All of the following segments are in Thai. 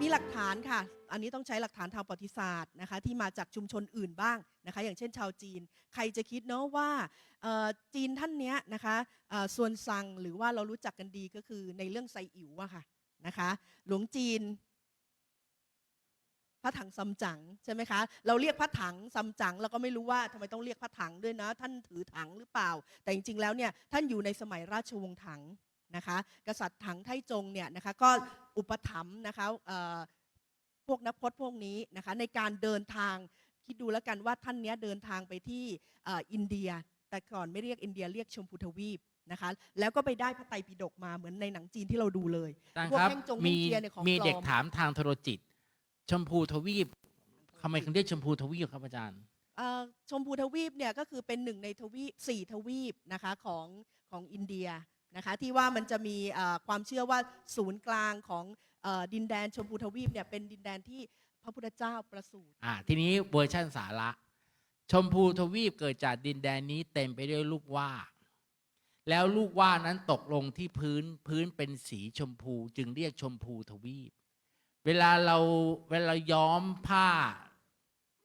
มีหลักฐานค่ะ อันนี้ต้องใช้หลักฐานทางประวัติศาสตร์นะคะที่มาจากชุมชนอื่นบ้างนะคะ อย่างเช่นชาวจีน ใครจะคิดเนาะว่าจีนท่านเนี้ยนะคะส่วนซังหรือว่าเรารู้จักกันดีก็คือในเรื่องไซอิ๋วอะค่ะนะคะ หลวงจีนพระถังซัมจั๋งใช่ไหมคะ เราเรียกพระถังซัมจั๋งเราก็ไม่รู้ว่าทำไมต้องเรียกพระถังด้วยนะ ท่านถือถังหรือเปล่า แต่จริงๆแล้วเนี่ยท่านอยู่ในสมัยราชวงศ์ถัง นะคะ กษัตริย์ถังไทจงเนี่ยนะคะก็อุปถัมภ์นะคะเอ่อพวกนักพจน์พวกนี้นะคะในการเดินทางคิดดูแล้วกันว่าท่านเนี้ยเดินทางไปที่เอ่ออินเดีย แต่ก่อนไม่เรียกอินเดียเรียกชมพูทวีปนะคะแล้วก็ไปได้พระไตรปิฎกมาเหมือนในหนังจีนที่เราดูเลยอาจารย์พวกครับแห้งจงมีแห้งเจียเนี่ยของมีปลอเด็กถามทางโทรจิต ชมพูทวีปทำไมถึงเรียกชมพูทวีปครับอาจารย์เอ่อชมพูทวีปเนี่ยก็คือเป็นหนึ่งในทวีปสี่ทวีปนะคะของของอินเดีย นะคะที่ว่ามันจะมีความเชื่อว่าศูนย์กลางของดินแดนชมพูทวีปเนี่ยเป็นดินแดนที่พระพุทธเจ้าประสูติอ่าทีนี้เวอร์ชันสาระ ชมพูทวีปเกิดจากดินแดนนี้เต็มไปด้วยลูกว่า แล้วลูกว่านั้นตกลงที่พื้นพื้นเป็นสีชมพูจึงเรียกชมพูทวีป เวลาเราเวลาย้อมผ้า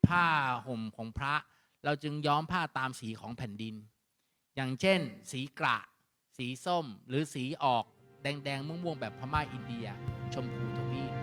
ผ้าห่มของพระ เราจึงย้อมผ้าตามสีของแผ่นดิน อย่างเช่น สีกระ สีส้มหรือสีออกแดงๆม่วงๆแบบพม่าอินเดีย ชมพูทวีป